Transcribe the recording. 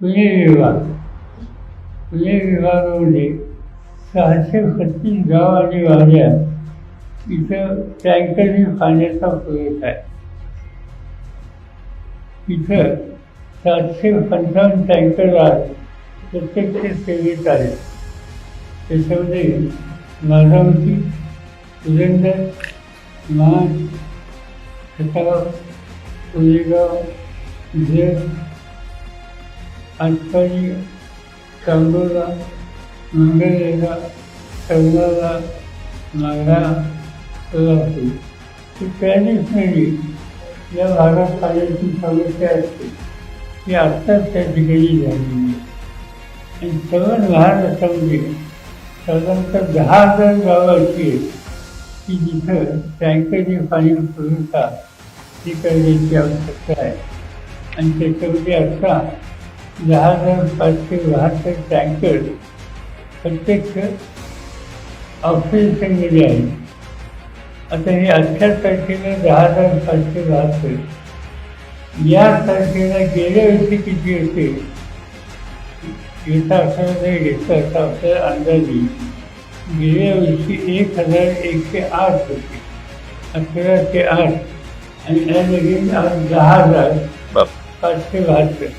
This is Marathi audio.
पुणे विभाग. पुणे विभागामध्ये सहाशे पस्तीस गाव आणि वाड्या इथं टँकरने पाण्याचा पुरवठा आहे. इथं सातशे पंचावन्न टँकर आज प्रत्यक्ष सेवेत आहेत. त्याच्यामध्ये माझावती पुरंदर मान खटाव कोरेगाव जर आटपाडी चांदोला मंगळवेढा कवलाला मागरा सोलापूर ही चाळीस मिनिट या भागात पाण्याची समस्या असते. ती आत्ताच त्या ठिकाणी झालेली आणि सगळं लहान असल्यामुळे साधारणतः दहा हजार गावं अशी आहेत की जिथं टँकरने पाणी पुरवठा ही करण्याची आवश्यकता आहे. आणि त्याच्यामध्ये असा जहाज़ में पहुँचे वहाँ से टैंकर प्रत्येक ऑक्सीजन से मिले हैं अतः ये अक्षर तरीके जहाज़ में पहुँचे वहाँ से। या तरीके गेले होते की जी होते घेता असं घेतलं असं आपल्याला अंदर दी गेल्या वर्षी एक हज़ार एक से आठ होते अक्षर ते आठ। आणि या लगीन आज दहा हज़ार पाचशे बहात्तर